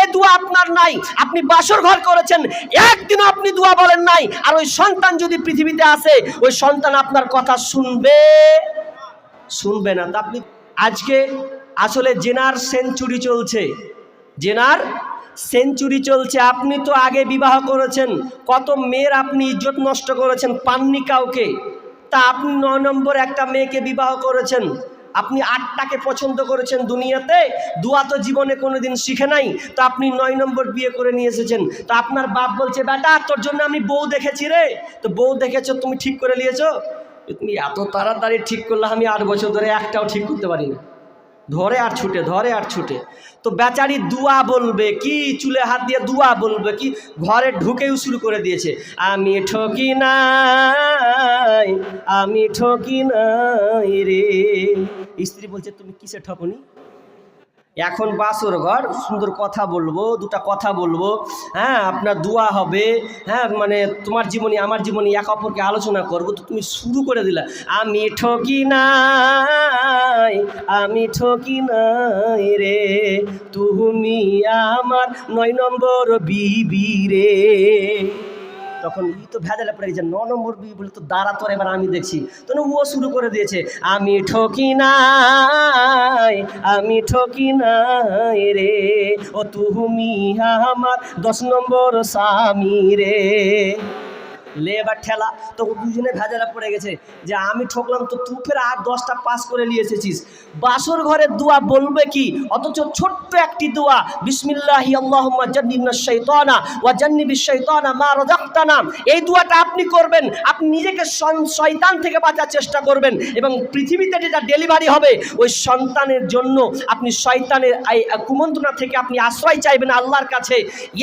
এ দোয়া আপনার নাই, আপনি বাসর ঘর করেছেন, একদিনও আপনি দোয়া বলেন নাই। আর ওই সন্তান যদি পৃথিবীতে আসে, ওই সন্তান আপনার কথা শুনবে শুনবে না। তা আপনি আজকে আসলে জেনার সেঞ্চুরি চলছে। জেনার সেঞ্চুরি চলছে। আপনি তো আগে বিবাহ করেছেন, কত মেয়ের আপনি ইজ্জত নষ্ট করেছেন, পাননি কাউকে। তা আপনি নয় নম্বর একটা মেয়েকে বিবাহ করেছেন। আপনি আটটাকে পছন্দ করেছেন দুনিয়াতে, দুয়া তো জীবনে কোনো দিন শিখে নাই, তো আপনি নয় নম্বর বিয়ে করে নিয়ে এসেছেন, তো আপনার বাপ বলছে, বেটা, তোর জন্য আমি বউ দেখেছি রে। তো বউ দেখেছ, তুমি ঠিক করে নিয়েছো? তুমি এত তাড়াতাড়ি ঠিক করলে আমি আট বছর ধরে একটাও ঠিক করতে পারি না ধরে আর ছুটে, ধরে আর ছুটে। তো বেচারি দুয়া বলবে কি, চুলে হাত দিয়ে দুয়া বলবে কি, ঘরে ঢুকেও শুরু করে দিয়েছে, আমি ঠকি নাই, আমি ঠকি নাই রে। স্ত্রী বলছে, তুমি কিসে ঠকনি? এখন বাসর ঘর, সুন্দর কথা বলব, দুটা কথা বলব। হ্যাঁ আপনার দোয়া হবে হ্যাঁ মানে তোমার জীবনী, আমার জীবনী এক অপরকে আলোচনা করব। তো তুমি শুরু করে দিলা, আমি ঠকি নাই, আমি ঠকি নাই রে, তুমি আমার নয় নম্বর বিবি রে। তখন ই তো ভেজালে পড়ে গেছে, ন নম্বর বি বলে তো দাঁড়া তোর, এবার আমি দেখছি। তখন ও শুরু করে দিয়েছে, আমি ঠকি নাই, আমি ঠকি নাই রে, ও তুমি আমার দশ নম্বর স্বামী রে। লে এবার ঠেলা। তো দুজনে ভেজালে পড়ে গেছে। যে আমি ঠকলাম, তো তুই ফের আর দশটা পাস করে নিয়ে এসেছিস। বাসর ঘরের দোয়া বলবে কি? অথচ ছোট্ট একটি দোয়া, বিসমিল্লাহি আল্লাহুম্মা জান্নিবনা শাইতানা ওয়া জান্নিবিশ শাইতানা মা রাযাকতানা। এই দোয়াটা আপনি করবেন, আপনি নিজেকে শয়তান থেকে বাঁচার চেষ্টা করবেন এবং পৃথিবীতে যেটা ডেলিভারি হবে, ওই সন্তানের জন্য আপনি শয়তানের কুমন্ত্রণা থেকে আপনি আশ্রয় চাইবেন আল্লাহর কাছে।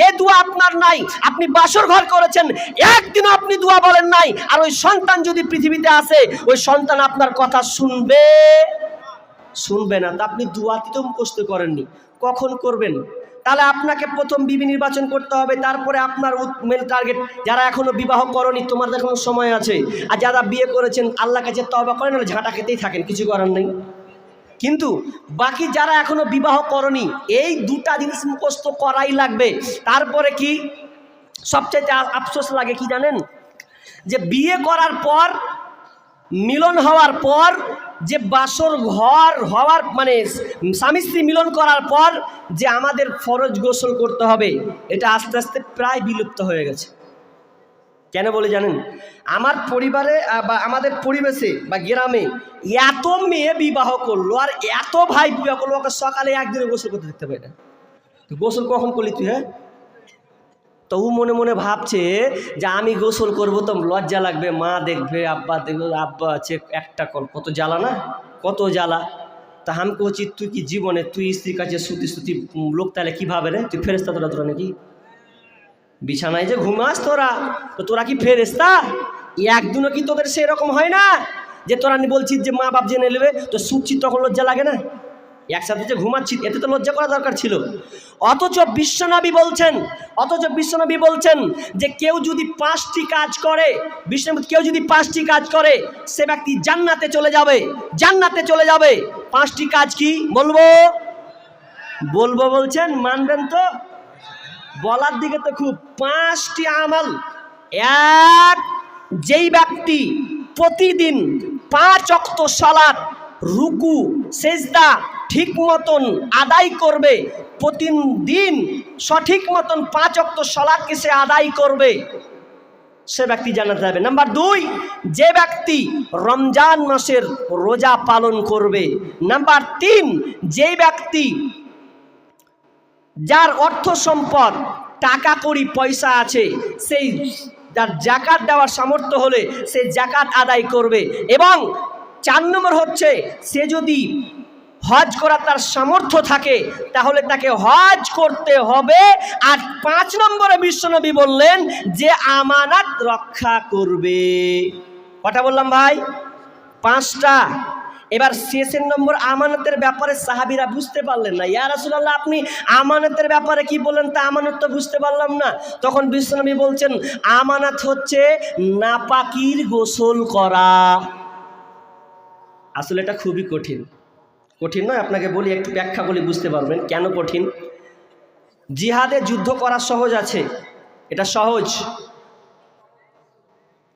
এ দোয়া আপনার নাই। আপনি বাসর ঘর করেছেন, একদিনও আপনি দোয়া বলেন নাই, আর ওই সন্তান যদি পৃথিবীতে আসে ওই সন্তান আপনার কথা শুনবে? শুনবে না, তা আপনি দুয়াতি তো মুখস্থ করেননি। কখন করবেন? তাহলে আপনাকে প্রথম বিবি নির্বাচন করতে হবে, তারপরে আপনার মেন টার্গেট যারা এখনও বিবাহ করনি, তোমাদের এখনও সময় আছে। আর যারা বিয়ে করেছেন আল্লাহ কাছে তবা করেন না ঝাঁটা খেতেই থাকেন, কিছু করার নেই। কিন্তু বাকি যারা এখনও বিবাহ করনি, এই দুটা জিনিস মুখস্থ করাই লাগবে। তারপরে কি? সবচেয়ে আফসোস লাগে কি জানেন? যে বিয়ে করার পর, মিলন হওয়ার পর, যে বাসর ঘর হওয়ার মানে স্বামী স্ত্রী মিলন করার পর যে আমাদের ফরজ গোসল করতে হবে, এটা আস্তে আস্তে প্রায় বিলুপ্ত হয়ে গেছে। কেন বলে জানেন? আমার পরিবারে বা আমাদের পরিবেশে বা গ্রামে এত মেয়ে বিবাহ করল আর এত ভাই বিবাহ করল, ওকে সকালে একদিনে গোসল করতে দেখতে পাই না। গোসল কখন করলি তুই হ্যাঁ? তো ও মনে মনে ভাবছে যে আমি গোসল করব তো লজ্জা লাগবে, মা দেখবে, আব্বা দেখবে, আব্বা আছে একটা কল, কত জ্বালা না? কত জ্বালা? তা আমি কচি তুই কি জীবনে, তুই স্ত্রীর কাছে সুতি সুতি লোক তাহলে কীভাবে রে? তুই ফেরেস্তা তোরা তোরা নাকি? বিছানায় যে ঘুমাস তোরা, তো তোরা কি ফেরেস্তা একদিনও কি তোদের সেরকম হয় না? যে তোরা বলছিস যে মা বাপ জেনে নেবে, তো শুচ্ছি তখন লজ্জা লাগে না? একসাথে যে ঘুমাচ্ছি, এতে তো লজ্জা করা দরকার ছিল। অথচ বিশ্বনবী বলছেন, অথচ বিশ্বনবী বলছেন যে কেউ যদি পাঁচটি কাজ করে, বিশ্বনবী কেউ যদি পাঁচটি কাজ করে, সে ব্যক্তি জান্নাতে চলে যাবে, জান্নাতে চলে যাবে। পাঁচটি কাজ কি? বলব? বলব বলছেন, মানবেন তো? বলার দিকে তো খুব, পাঁচটি আমল, এক, যেই ব্যক্তি প্রতিদিন পাঁচ অক্ত সালাত, রুকু, সেজদা ঠিক মতন আদায় করবে, প্রতিদিন সঠিক মতন পাঁচ অক্ত সালাদকে সে আদায় করবে, সে ব্যক্তি জানাতে যাবে। নাম্বার দুই, যে ব্যক্তি রমজান মাসের রোজা পালন করবে। নাম্বার তিন, যে ব্যক্তি যার অর্থ সম্পদ, টাকা কড়ি পয়সা আছে, সেই যার জাকাত দেওয়ার সামর্থ্য হলে সে জাকাত আদায় করবে। এবং চার নম্বর হচ্ছে, সে যদি হজ করা তার সামর্থ্য থাকে, তাহলে তাকে হজ করতে হবে। আর পাঁচ নম্বরে বিশ্বনবী বললেন যে, আমানাত রক্ষা করবে। কটা বললাম ভাই? পাঁচটা। এবার শেষের নম্বর আমানতের ব্যাপারে সাহাবিরা বুঝতে পারলেন না। ইয়া রাসূলুল্লাহ, আপনি আমানতের ব্যাপারে কি বললেন তা আমানত তো বুঝতে পারলাম না। তখন বিশ্বনবী বলছেন, আমানত হচ্ছে নাপাকির গোসল করা। আসলে এটা খুবই কঠিন। কঠিন নয়, আপনাকে বলি, একটু ব্যাখ্যা বলি, বুঝতে পারবেন কেন কঠিন? জিহাদে যুদ্ধ করা সহজ আছে, এটা সহজ।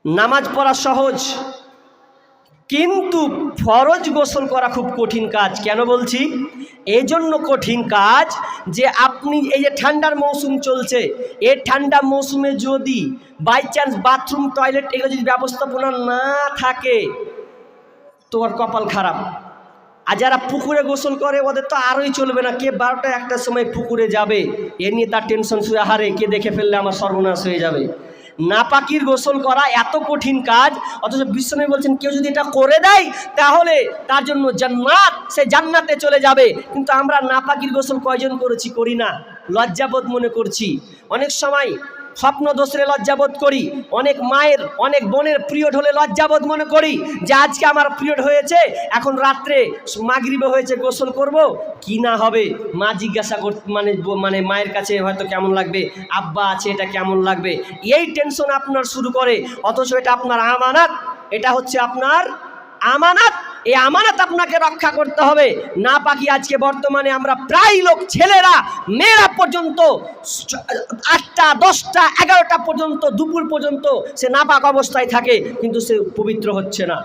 নামাজ পড়া সহজ, কিন্তু ফরজ গোসল করা খুব কঠিন কাজ। কেন বলছি? এই জন্য কঠিন কাজ যে আপনি এই যে ঠান্ডার মৌসুম চলছে এই ঠান্ডা মৌসুমে যদি বাই চান্স বাথরুম টয়লেট এগুলো যদি ব্যবস্থাপনা না থাকে তোমার কপাল খারাপ। আর যারা পুকুরে গোসল করে, ওদের তো আরোই চলবে না। কে বারোটা একটার সময় পুকুরে যাবে, এ নিয়ে তার টেনশন শুয়ে হারে কে দেখে ফেললে আমার সর্বনাশ হয়ে যাবে? নাপাকির গোসল করা এত কঠিন কাজ, অথচ বিশ্বনবী বলছেন, কেউ যদি এটা করে দেয়, তাহলে তার জন্য জান্নাত, সে জান্নাতে চলে যাবে। কিন্তু আমরা নাপাকির গোসল কয়জন করেছি, করি না। লজ্জাবোধ মনে করছি। অনেক সময় স্বপ্ন দোষরে লজ্জাবোধ করি। অনেক মায়ের, অনেক বোনের পিরিয়ড হলে লজ্জাবোধ মনে করি যে আজকে আমার পিরিয়ড হয়েছে, এখন রাত্রে মাগরিবে হয়েছে, গোসল করব, কি না হবে? মা জিজ্ঞাসা কর মানে মানে মায়ের কাছে হয়তো কেমন লাগবে, আব্বা আছে, এটা কেমন লাগবে? এই টেনশন আপনার শুরু করে, অথচ এটা আপনার আমানাত, এটা হচ্ছে আপনার আমানাত। এই আমানাত আপনাকে রক্ষা করতে হবে। না পাখি আজকে বর্তমানে আমরা প্রায় লোক ছেলেরা, মেয়েরা পর্যন্ত, আটটা, দশটা, এগারোটা পর্যন্ত, দুপুর পর্যন্ত সে নাপাক অবস্থায় থাকে, কিন্তু সে পবিত্র হচ্ছে না।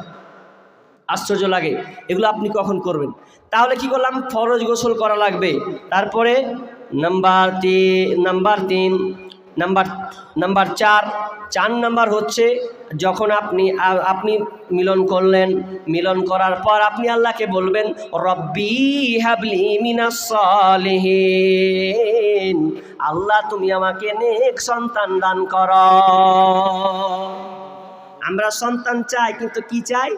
আশ্চর্য লাগে, এগুলো আপনি কখন করবেন? তাহলে কি করলাম? ফরজ গোসল করা লাগবে। তারপরে নাম্বার তিন নাম্বার তিন নাম্বার নাম্বার চার চার নাম্বার হচ্ছে যখন আপনি আপনি মিলন করলেন, মিলন করার পর আপনি আল্লাহকে বলবেন, রব্বি হাবলি মিনাস সলিহিন। আল্লাহ, তুমি আমাকে নেক সন্তান দান কর। আমরা সন্তান চাই, কিন্তু কি চাই?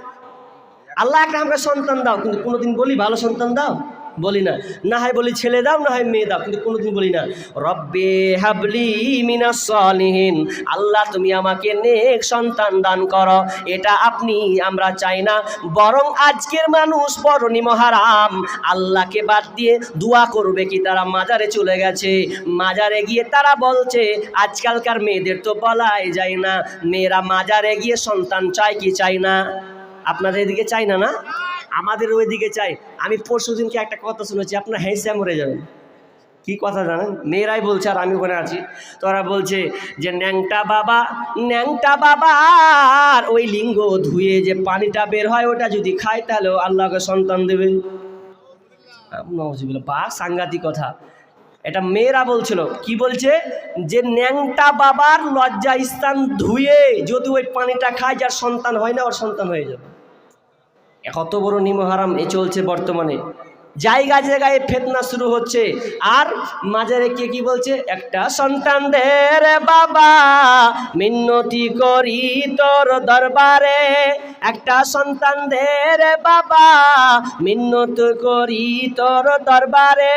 আল্লাহ, একটা আমাকে সন্তান দাও, কিন্তু কোনোদিন বলি ভালো সন্তান দাও। বলি না। না হয় বলি ছেলে দাও, না হয় মেয়ে দাও, কিন্তু কোনোদিন বলি না। রব্বে হাবলি মিনা সলিহিন। আল্লাহ, তুমি আমাকে নেক সন্তান দান করো। এটা আপনি, আমরা চাই না। বরং আজকের মানুষ বরণি মহারাম। আল্লাহকে বাদ দিয়ে দোয়া করবে কি তারা মাজারে চলে গেছে। মাজারে গিয়ে তারা বলছে, আজকালকার মেয়েদের তো বলাই যায় না। মেয়েরা মাজারে গিয়ে সন্তান চায় কি চায় না? আপনাদের এদিকে চাই না না? আমাদের ওইদিকে চাই। আমি পরশু দিনকে একটা কথা শুনেছি, আপনার হেসে মরে যাবেন। কি কথা জানেন? মেয়েরাই বলছে আর আমি ওখানে আছি। তোরা বলছে যে, ন্যাংটা বাবা, ন্যাংটা বাবার ওই লিঙ্গ ধুয়ে যে পানিটা বের হয়, ওটা যদি খায়, তাহলে আল্লাহকে সন্তান দেবে। বা সাংঘাতিক কথা। এটা মেয়েরা বলছিল। কি বলছে? যে, ন্যাংটা বাবার লজ্জা স্থান ধুয়ে যদি ওই পানিটা খায়, যার সন্তান হয় না, ওর সন্তান হয়ে যাবে। কত বড় নিমহারাম এ চলছে বর্তমানে? জায়গা জায়গায় ফেতনা শুরু হচ্ছে। আর মাঝারে কে কি বলছে? একটা সন্তান দে বাবা মিন্নতি করি তোর দরবারে। একটা সন্তান দে বাবা মিন্নত করি তোর দরবারে।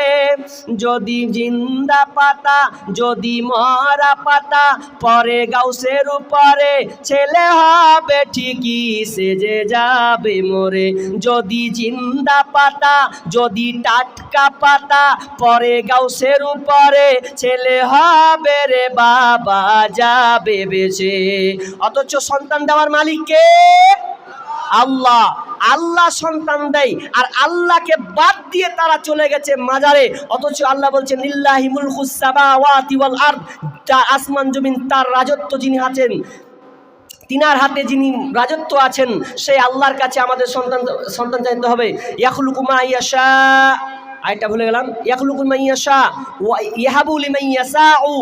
যদি জিন্দা পাতা, যদি মরা পাতা, পরে গাউসের উপরে ছেলে হবে ঠিকই সেজে যাবে মোরে। যদি জিন্দা পাতা, যদি টাটকা পাতা পরে গাউসের উপরে, ছেলে হবে রে বাবা, যাবে বেঁচে। অথচ সন্তান দেওয়ার মালিককে আল্লাহ। আল্লাহ সন্তান দেয়, আর আল্লাহকে বাদ দিয়ে তারা চলে গেছে মাজারে। অথচ আল্লাহ বলছেন মুলকুস সামাওয়াতি ওয়াল আরদ। যা আসমান জমিন, তার রাজত্ব যিনি আছেন তিনার হাতে যিনি রাজত্ব আছেন সেই আল্লাহর কাছে আমাদের সন্তান সন্তান চাইতে হবে। ইয়াখলুকুমা ইয়াশা। আয়টা ভুলে গেলাম। ইয়াখলুকুমা ইয়াশা ওয়া ইয়াহাবু লিমান ও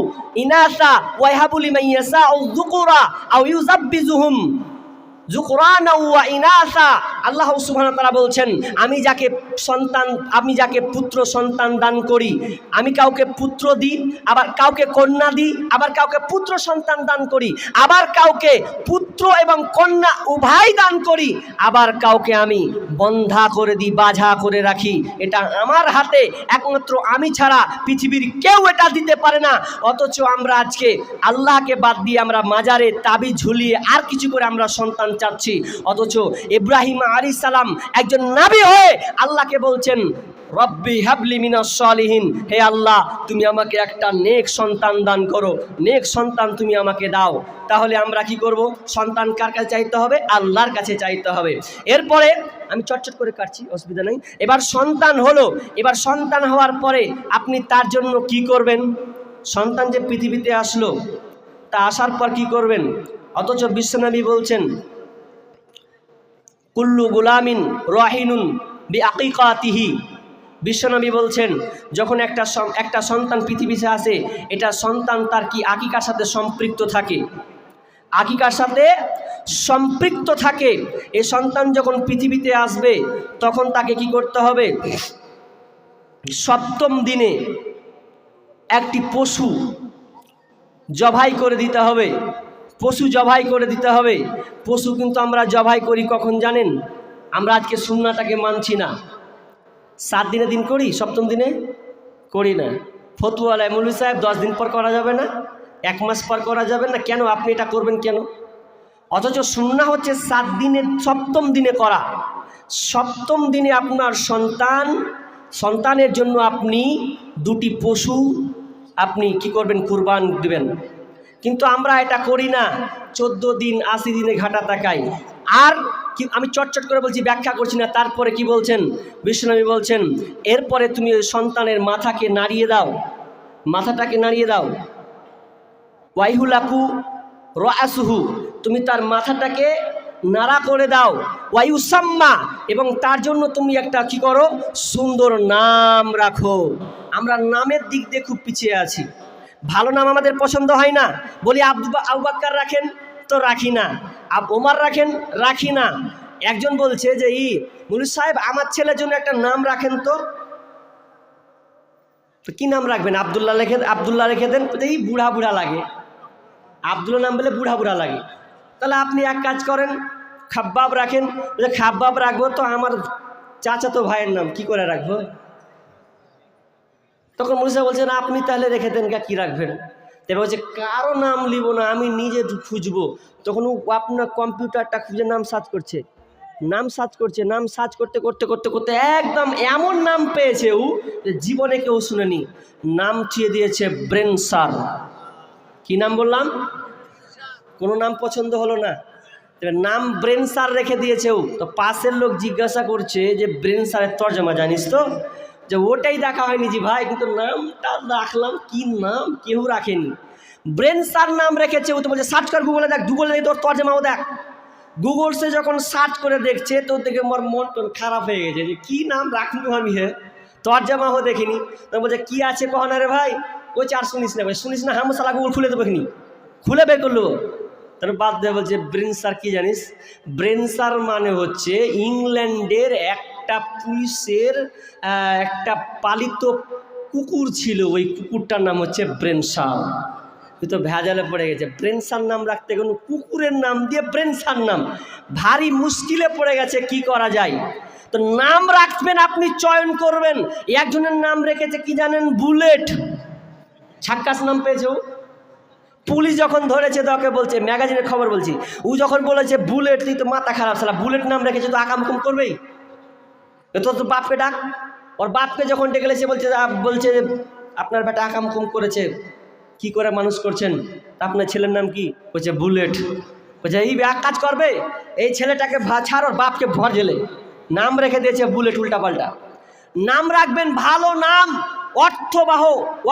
ইনাসা ওয়া ইয়াহাবু লিমান ও যুকুরা আও ইউজাব্বিজুহুম জুকরানা ওয়া ইনাসা। আল্লাহ ওয়া তাআলা বলছেন, আমি যাকে সন্তান, আমি যাকে পুত্র সন্তান দান করি, আমি কাউকে পুত্র দিই, আবার কাউকে কন্যা দিই, আবার কাউকে পুত্র সন্তান দান করি, আবার কাউকে পুত্র এবং কন্যা উভয় দান করি, আবার কাউকে আমি বন্ধা করে দিই বাঝা করে রাখি। এটা আমার হাতে একমাত্র আমি ছাড়া পৃথিবীর কেউ এটা দিতে পারে না। অথচ আমরা আজকে আল্লাহকে বাদ দিয়ে আমরা মাজারে তাবি ঝুলিয়ে আর কিছু করে আমরা সন্তান চাচ্ছি। অথচ ইব্রাহিম আলী সালাম একজন নাবি হয়ে আল্লাহকে বলছেন, রব্বি হাবলি মিনাস সালিহিন। হে আল্লাহ, তুমি আমাকে একটা নেক সন্তান দান করো। নেক সন্তান তুমি আমাকে দাও। তাহলে আমরা কি করব? সন্তান কার কাছে চাইতে হবে? আল্লাহর কাছে চাইতে হবে। এরপরে আমি চটচট করে কাটছি, অসুবিধা নেই। এবার সন্তান হলো। এবার সন্তান হওয়ার পরে আপনি তার জন্য কি করবেন? সন্তান যে পৃথিবীতে আসলো, তা আসার পর কি করবেন? অথচ বিশ্বনবী বলছেন কুল্লু গুলামিন রাহিনুন বি আকিকাতিহি বিশ্বনবী বলছেন, যখন একটা একটা সন্তান পৃথিবীতে আসে এটা সন্তান তার কি আকিকার সাথে সম্পৃক্ত থাকে? আকিকার সাথে সম্পৃক্ত থাকে। এ সন্তান যখন পৃথিবীতে আসবে, তখন তাকে কি করতে হবে? সপ্তম দিনে একটি পশু জবাই করে দিতে হবে। পশু জবাই করে দিতে হবে। পশু কিন্তু আমরা জবাই করি কখন জানেন? আমরা আজকে সুন্নাটাকে মানছি না। সাত দিনে দিন করি, সপ্তম দিনে করি না। ফতুয়ালায় মৌলী সাহেব, দশ দিন পর করা যাবে না, এক মাস পর করা যাবে না, কেন আপনি এটা করবেন কেন? অথচ সুন্না হচ্ছে সাত দিনের সপ্তম দিনে করা। সপ্তম দিনে আপনার সন্তান, সন্তানের জন্য আপনি দুটি পশু, আপনি কি করবেন? কুরবান দিবেন। কিন্তু আমরা এটা করি না। চোদ্দ দিন, আশি দিনে ঘাটা তাকাই। আর কি, আমি চটচট করে বলছি, ব্যাখ্যা করছি না। তারপরে কি বলছেন? বিষ্ণনবী বলছেন, এরপরে তুমি ওই সন্তানের মাথাকে নাড়িয়ে দাও। মাথাটাকে নাড়িয়ে দাও। ওয়াইহুলাকু রাসুহু তুমি তার মাথাটাকে নাড়া করে দাও। ওয়াইউসাম্মা, এবং তার জন্য তুমি একটা কি করো? সুন্দর নাম রাখো। আমরা নামের দিক দিয়ে খুব পিছিয়ে আছি। ভালো নাম আমাদের পছন্দ হয় না। বলি আব্দু আউবাক্কার রাখেন তো রাখি না। আব ওমার রাখেন, রাখি না। একজন বলছে যে, ই মুলুস সাহেব, আমার ছেলের জন্য একটা নাম রাখেন তো। তো কী নাম রাখবেন? আবদুল্লাহ রেখে আবদুল্লাহ রেখে দেন এই বুড়া বুড়া লাগে। আবদুল্লাহ নাম বলে বুড়া বুড়া লাগে। তাহলে আপনি এক কাজ করেন, খাব্বাব রাখেন। খাব্বাব রাখব তো আমার চাচাতো ভাইয়ের নাম, কি করে রাখব? তখন মুসা বলছেন আপনি তাহলে রেখে দেন গা, কী রাখবেন? তবে বলছে, কারও নাম লিব না, আমি নিজে খুঁজবো। তখন আপনার কম্পিউটারটা খুঁজে নাম সার্চ করছে। নাম সার্চ করছে, নাম সার্চ করতে করতে করতে করতে একদম এমন নাম পেয়েছে ও যে জীবনে কেউ শুনেনি। নাম থিয়ে দিয়েছে ব্রেন সার। কি নাম বললাম? কোনো নাম পছন্দ হলো না? নাম ব্রেন সার রেখে দিয়েছে ও। তো পাশের লোক জিজ্ঞাসা করছে যে ব্রেন সারের তর্জমা, জানিস তো? যে ওটাই দেখা হয়নি জি ভাই, কিন্তু নামটা রাখলাম, কি নাম, কেউ রাখেনি। ব্রেন সার নাম রেখেছে, ও তো বলছে সার্চ কর গুগলে দেখ গুগলে দেখে তোর তর্জমাও দেখ। গুগল সে যখন সার্চ করে দেখছে তো দেখে আমার মন টন খারাপ হয়ে গেছে যে, কী নাম রাখব আমি হে তর্জমাও দেখিনি। তো বলছে, কী আছে কখন রে ভাই? ওই চার শুনিস না। ভাই শুনিস না, হাম সালা গুগল খুলে দেবো খুলে বের করল। তার বাদ দিয়ে বলছে ব্রেন সার কী জানিস? ব্রেন সার মানে হচ্ছে ইংল্যান্ডের একটা পুলিশের একটা পালিত কুকুর ছিল, ওই কুকুরটার নাম হচ্ছে ব্রেনসার তুই তো ভেজালে পড়ে গেছে। ব্রেন সার নাম রাখতে গেল কুকুরের নাম দিয়ে ব্রেন সার নাম। ভারী মুশকিলে পড়ে গেছে, কি করা যায়? তো নাম রাখবেন, আপনি চয়ন করবেন। একজনের নাম রেখেছে, কি জানেন? বুলেট। ছাক্কাস নাম পেয়েছে পুলিশ যখন ধরেছে তোকে বলছে, ম্যাগাজিনের খবর বলছি। ও যখন বলেছে, বুলেট, তুই তো মাথা খারাপ সালা বুলেট নাম রেখেছে, তো আকামকুম করবেই? এ তো বাপকে ডাক। ওর বাপকে যখন ডেকে সে বলছে বলছে আপনার বেটা আকামকুম করেছে। কি করে মানুষ করছেন? তা আপনার ছেলের নাম কি? বলছে, বুলেট। বলছে, এই এক কাজ করবে? এই ছেলেটাকে ছাড়, ওর বাপকে ভর জেলে। নাম রেখে দিয়েছে বুলেট উল্টাপাল্টা। নাম রাখবেন ভালো নাম, অর্থবাহ।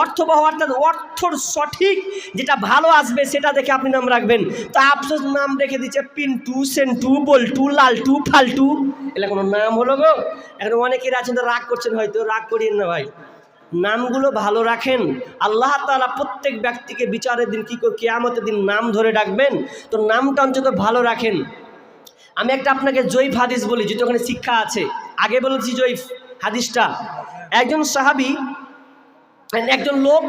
অর্থবাহ অর্থাৎ অর্থর সঠিক যেটা ভালো আসবে সেটা দেখে আপনি নাম রাখবেন। তা আফসোস নাম রেখে দিচ্ছে পিন্টু, সেন্টু, বল্টু, লালটু, ফালটু। এগুলো কোনো নাম হলো গো? এখন অনেকের আছেন তো রাগ করছেন হয়তো, রাগ করিয়েন না ভাই। নামগুলো ভালো রাখেন। আল্লাহ তাআলা প্রত্যেক ব্যক্তিকে বিচারের দিন কী করে কেয়ামতের দিন নাম ধরে ডাকবেন। তো নামটা অন্তত ভালো রাখেন। আমি একটা আপনাকে জৈফ হাদিস বলি যেহেতু ওখানে শিক্ষা আছে। আগে বলেছি জৈফ হাদিসটা। একজন সাহাবি, একজন লোক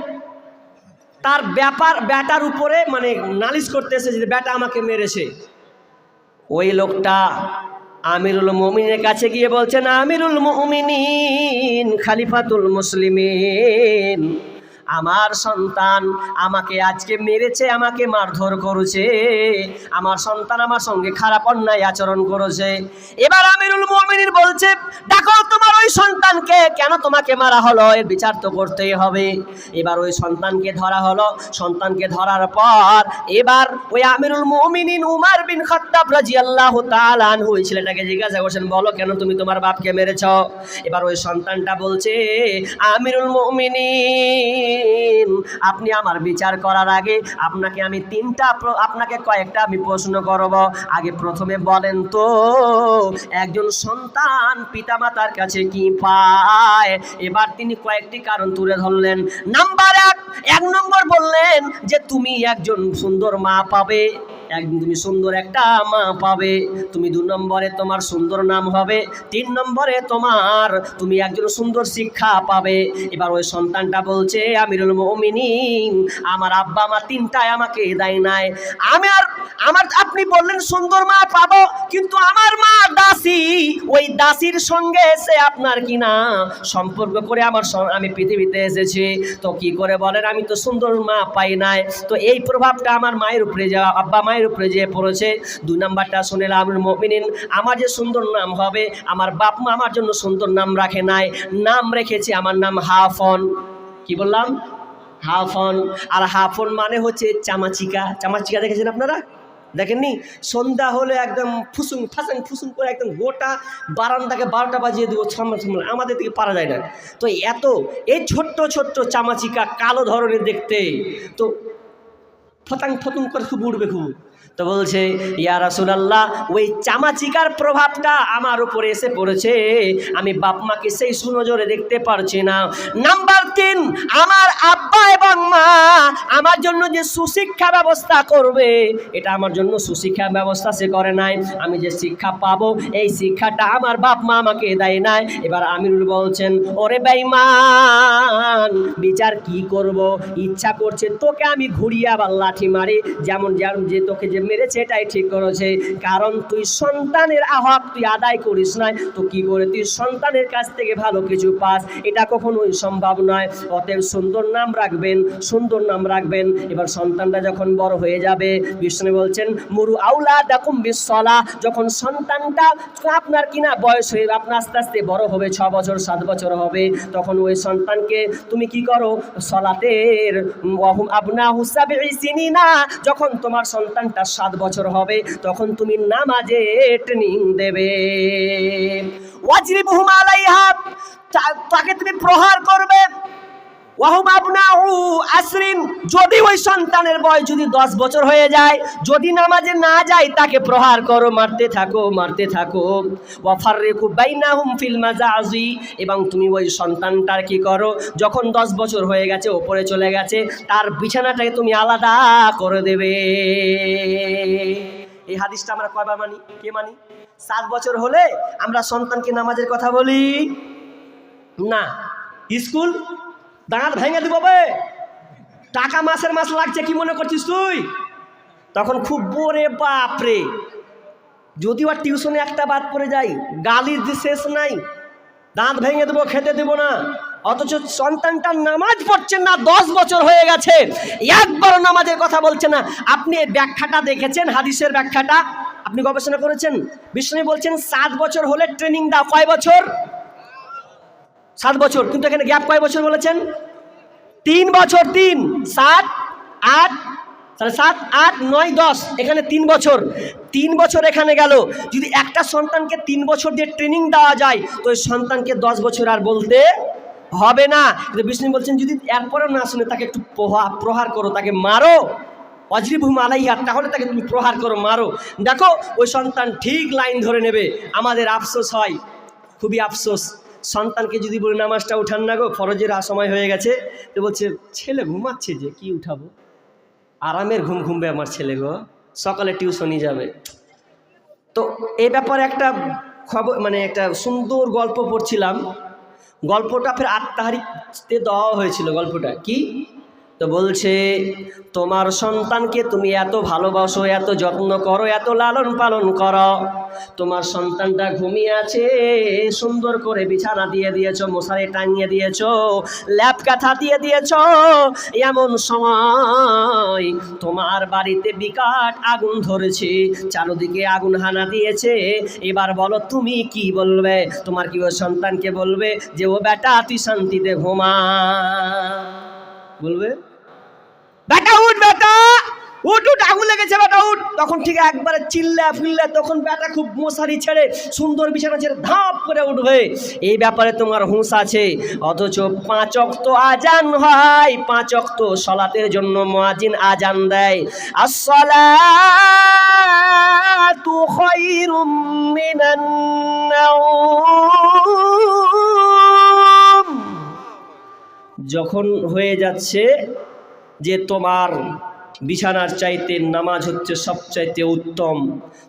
তার ব্যাপার ব্যাটার উপরে মানে নালিশ করতে এসেছে যে, ব্যাটা আমাকে মেরেছে। ওই লোকটা আমিরুল মমিনের কাছে গিয়ে বলছেন আমিরুল মমিনিন খালিফাতুল মুসলিমিন। আমার সন্তান আমাকে আজকে মেরেছে, আমাকে মারধর করেছে। আমার সন্তান আমার সঙ্গে খারাপ অন্যায় আচরণ করেছে। এবার আমিরুল মুমিনিন বলছে, দেখো তোমার ওই সন্তানকে, কেন তোমাকে মারা হলো? এর বিচার তো করতেই হবে। এবার ওই সন্তানকে ধরা হলো। সন্তানকে ধরার পর এবার ওই আমিরুল মুমিনিন উমার বিন খাত্তাব রাদিয়াল্লাহু তাআলা আনহু, ওই ছেলেটাকে জিজ্ঞাসা করছেন, বলো কেন তুমি তোমার বাপকে মেরেছো? এবার ওই সন্তানটা বলছে, আমিরুল মুমিনিন আপনি আমার বিচার করার আগে আপনাকে আমি তিনটা আপনাকে কয়েকটা আমি প্রশ্ন করব। আগে প্রথমে বলেন তো, একজন সন্তান পিতামাতার কাছে কি পায়? এবার তিনি কয়েকটি কারণ তুলে ধরলেন। নাম্বার এক এক নম্বর বললেন যে, তুমি একজন সুন্দর মা পাবে। একদিন তুমি সুন্দর একটা মা পাবে। তুমি দু নম্বরে তোমার সুন্দর নাম হবে, তিন নম্বরে তোমার তুমি একজন সুন্দর শিক্ষা পাবে। এবার ওই সন্তানটা বলছে, আমিরুল মমিনিন, আমার আব্বা মা তিনটায় আমাকে দেয় নাই। আমি আর, আমার, আপনি বললেন সুন্দর মা পাবো, কিন্তু আমার মা দাসী। ওই দাসীর সঙ্গে এসে আপনার কি না সম্পর্ক করে আমার আমি পৃথিবীতে এসেছি। তো কি করে বলেন, আমি তো সুন্দর মা পাই নাই। তো এই প্রভাবটা আমার মায়ের উপরে যাওয়া আব্বা মায়ের উপরে যে পড়েছে, দুই নাম্বারটা শুনেলাম আমি মমিনিন। আমার যে সুন্দর নাম হবে, আমার বাপ মা আমার জন্য সুন্দর নাম রাখে নাই। নাম রেখেছে আমার নাম হাফন। কি বললাম? হাফন। আর হাফন মানে হচ্ছে চামাচিকা। চামাচিকা দেখেছেন আপনারা? দেখেননি? সন্ধ্যা হলে একদম ফুসুং, ফাসাং, ফুসুং করে একদম গোটা বারান্দাকে বারোটা বাজিয়ে দেবো ছমাস আমাদের দিকে পারা যায় না। তো এত, এই ছোট্ট ছোট্ট চামাচিকা কালো ধরনের দেখতে। তো ফতাং ফতুং করে খুব উঠবে খুব তো বলছে, ইয়া রাসূলুল্লাহ, ওই চামাচিকার প্রভাবটা আমার উপরে এসে পড়েছে। আমি বাপ মাকে সেই সুনজরে দেখতে পারছি না। নাম্বার তিন, আমার আব্বা এবং মা আমার জন্য যে সুশিক্ষা ব্যবস্থা করবে, এটা আমার জন্য সুশিক্ষা ব্যবস্থা সে করে নাই। আমি যে শিক্ষা পাবো, এই শিক্ষাটা আমার বাপ মা আমাকে দেয় নাই। এবার আমিরুল বলছেন, ওরে বেঈমান, বিচার কি করব? ইচ্ছা করছে তোকে আমি ঘুরিয়ে আবার লাঠি মারি, যেমন যেমন যে তোকে যে মেরেছে, এটাই ঠিক করেছে। কারণ তুই সন্তানের আহ্বাব তুই আদায় করিস নাই, তো কি করে তুই সন্তানের কাছ থেকে ভালো কিছু পাস? এটা কখনোই সম্ভব নয়। অতএব সুন্দর নাম রাখবেন, সুন্দর নাম রাখবেন। এবার সন্তানটা যখন বড় হয়ে যাবে, বিষ্ণু বলছেন, মরু আউলা দাকুম বিশ্বলা যখন সন্তানটা আপনার কিনা বয়স হয়ে, আপনার আস্তে আস্তে বড় হবে, ছ বছর, সাত বছর হবে, তখন ওই সন্তানকে তুমি কি করো? সলাতের আবনা হুসাবে না যখন তোমার সন্তানটা সাত বছর হবে তখন তুমি নামাজে ট্রেনিং দেবে। তাকে তুমি প্রহার করবে। আসরিন। যদি ওই সন্তানের বয়স যদি দশ বছর হয়ে যায়, যদি নামাজে না যায়, তাকে প্রহার করো, মারতে থাকো মারতে থাকো। ওয়াফার রেখু বাইনাহুম ফিল মাজাজি এবং তুমি ওই সন্তানটার কি করো? যখন দশ বছর হয়ে গেছে, ওপরে চলে গেছে, তার বিছানাটাকে তুমি আলাদা করে দেবে। এই হাদিসটা আমরা কয়বার মানি? কে মানি? সাত বছর হলে আমরা সন্তানকে নামাজের কথা বলি? না। স্কুল? দাঁত ভেঙে দিব বে। টাকা মাসের মাস লাগছে, কি মনে করছিস তুই? তখন খুব বোরে বাপরে যদি আর টিউশনে একটা বাদ পড়ে যাই গালির যে শেষ নাই, দাঁত ভেঙে দেবো, খেতে দেবো না। অথচ সন্তানটা নামাজ পড়ছেন না, দশ বছর হয়ে গেছে। একবারও নামাজের কথা বলছে না। আপনি ব্যাখ্যাটা দেখেছেন, হাদিসের ব্যাখ্যাটা? আপনি গবেষণা করেছেন? বিষ্ণু বলছেন, সাত বছর হলে ট্রেনিং দাও। কয় বছর? সাত বছর। কিন্তু এখানে গ্যাপ কয় বছর বলেছেন? তিন বছর, তিন, সাত, আট, তাহলে সাত, আট, নয়, দশ, এখানে তিন বছর। তিন বছর এখানে গেল। যদি একটা সন্তানকে তিন বছর দিয়ে ট্রেনিং দেওয়া যায়, তো ওই সন্তানকে দশ বছর আর বলতে হবে না। কিন্তু বিষ্ণু বলছেন, যদি এরপরেও না শুনে তাকে একটু প্রহার প্রহার করো, তাকে মারো অজরিভূম আলাইহা, তাহলে তাকে তুমি প্রহার করো, মারো। দেখো, ওই সন্তান ঠিক লাইন ধরে নেবে। আমাদের আফসোস হয়, খুবই আফসোস। সন্তানকে যদি বলি, নামাজটা উঠান না গো, ফরজের আসময় সময় হয়ে গেছে। তো বলছে, ছেলে ঘুমাচ্ছে যে, কি উঠাবো? আরামের ঘুম ঘুমবে আমার ছেলে গো, সকালে টিউশনই যাবে। তো এ ব্যাপারে একটা খবর মানে একটা সুন্দর গল্প পড়ছিলাম। গল্পটা ফের তারিখতে দেওয়া হয়েছিল গল্পটা। কি? তো বলছে, তোমার সন্তানকে তুমি এত ভালোবাসো, এত যত্ন করো, এত লালন পালন করো। তোমার সন্তানটা ঘুমিয়ে আছে, সুন্দর করে বিছানা দিয়ে দিয়েছ, মশারি টাঙিয়ে দিয়েছ, ল্যাপ কাঁথা দিয়ে দিয়েছ। এমন সময় তোমার বাড়িতে বিকাট আগুন ধরেছে, চারদিকে আগুন হানা দিয়েছে। এবার বলো, তুমি কি বলবে? তোমার কি ওই সন্তানকে বলবে যে, ও বেটা, তুই শান্তিতে ঘুমা। বলবে বেটা উঠ বেটা! উঠ উঠ, আগুন লেগেছে, বেটা, উঠ! তখন ঠিক একবারে চিল্লা ফিল্লা তখন বেটা খুব মশারি ছেড়ে সুন্দর বিছানা ছেড়ে ধাপ করে উঠবে। এই ব্যাপারে তোমার হুঁশ আছে। অথচ পাঁচ অক্ত আজান হয়। পাঁচ অক্ত সলাতের জন্য মুয়াজিন আজান দেয়। আসসালাতু খায়রুম মিনান নাওম। যখন হয়ে যাচ্ছে যে তোমার বিছানার চাইতে নামাজ হচ্ছে সবচাইতে উত্তম,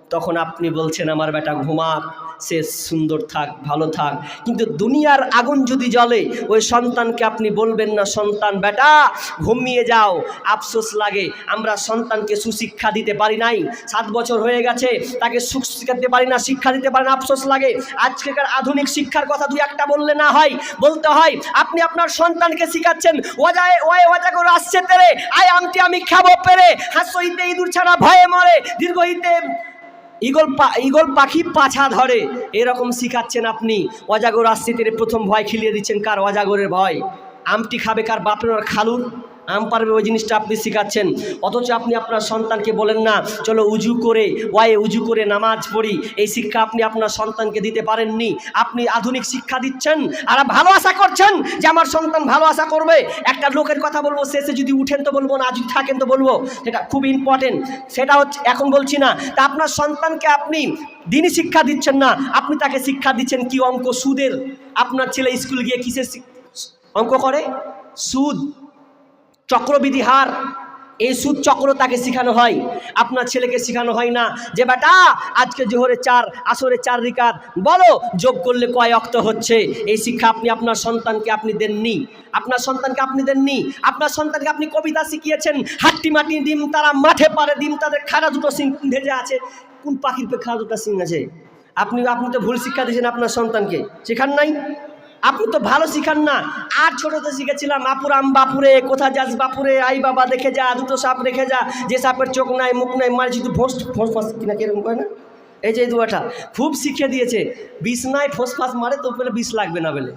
তখন আপনি বলছেন, আমার বেটা, ঘুমাক। সে সুন্দর থাক, ভালো থাক। কিন্তু দুনিয়ার আগুন যদি জ্বলে, ওই সন্তানকে আপনি বলবেন না, সন্তান, বেটা, ঘুমিয়ে যাও, আফসোস লাগে। আমরা সন্তানকে সুশিক্ষা দিতে পারি নাই। সাত বছর হয়ে গেছে, তাকে সুশিক্ষা দিতে পারি না, শিক্ষা দিতে পারি না, আফসোস লাগে। আজকেকার আধুনিক শিক্ষার কথা দুই একটা বললে না হয়। বলতে হয়, আপনি আপনার সন্তানকে শিখাচ্ছেন ওজায় ওয়ে ওজা করে আসছে তেরে। আয় আমটি আমি খাব পেরে। হাস্য হইতে ইঁদুর ছাড়া ভয়ে মরে। দীর্ঘ ইগল পা, ইগল পাখি পাছা ধরে। এরকম শিখাচ্ছেন আপনি। অজাগর আশ্রিতের প্রথম ভয় খিলিয়ে দিচ্ছেন কার অজাগরের ভয়? আমটি খাবে কার বাপের খালুর? আম পারবে, ওই জিনিসটা আপনি শেখাচ্ছেন। অথচ আপনি আপনার সন্তানকে বলেন না, চলো উজু করে, ওয়ায়ে উজু করে নামাজ পড়ি। এই শিক্ষা আপনি আপনার সন্তানকে দিতে পারেননি। আপনি আধুনিক শিক্ষা দিচ্ছেন আর ভালো আশা করছেন যে আমার সন্তান ভালো আশা করবে। একটা লোকের কথা বলব, শেষে যদি উঠেন তো বলব না যদি থাকেন তো বলব। সেটা খুব ইম্পর্টেন্ট সেটা হচ্ছে, এখন বলছি না, তা আপনার সন্তানকে আপনি দিনই শিক্ষা দিচ্ছেন না, আপনি তাকে শিক্ষা দিচ্ছেন কি অঙ্ক সুদের? আপনার ছেলে স্কুল গিয়ে কিসের অঙ্ক করে? সুদ। চক্রবিধি হার এই সুদ চক্র তাকে শেখানো হয়। আপনার ছেলেকে শেখানো হয় না যে, বেটা, আজকে জোহরে চার আসরে চার রিকাত, বলো, যোগ করলে কয় অক্ত হচ্ছে? এই শিক্ষা আপনি আপনার সন্তানকে আপনি দেননি। আপনার সন্তানকে আপনি দেননি। আপনার সন্তানকে আপনি কবিতা শিখিয়েছেন। হাট্টি মাটি ডিম তারা মাঠে পারে, ডিম তাদের খাড়া দুটো সিং ভেজে আছে। কোন পাখির পে খাড়া দুটো সিং আছে। আপনি আপনি তো ভুল শিক্ষা দিয়েছেন আপনার সন্তানকে। শেখান নাই? আপনি তো ভালো শিখান না। আর ছোটতে শিখেছিলাম আপুরাম বাপুরে কোথা যাস বাপুরে, আই বাবা দেখে যা, দুটো সাপ রেখে যা, যে সাপের চোখ নাই, মুখ নাই, মার শুধু ভোস ফোঁস ফাঁস কিনা, কীরকম করে না? এই যে দুয়াটা, খুব শিখিয়ে দিয়েছে। বিষ নাই, ফোঁস ফাঁস মারে তো বলে বিষ লাগবে না বলে।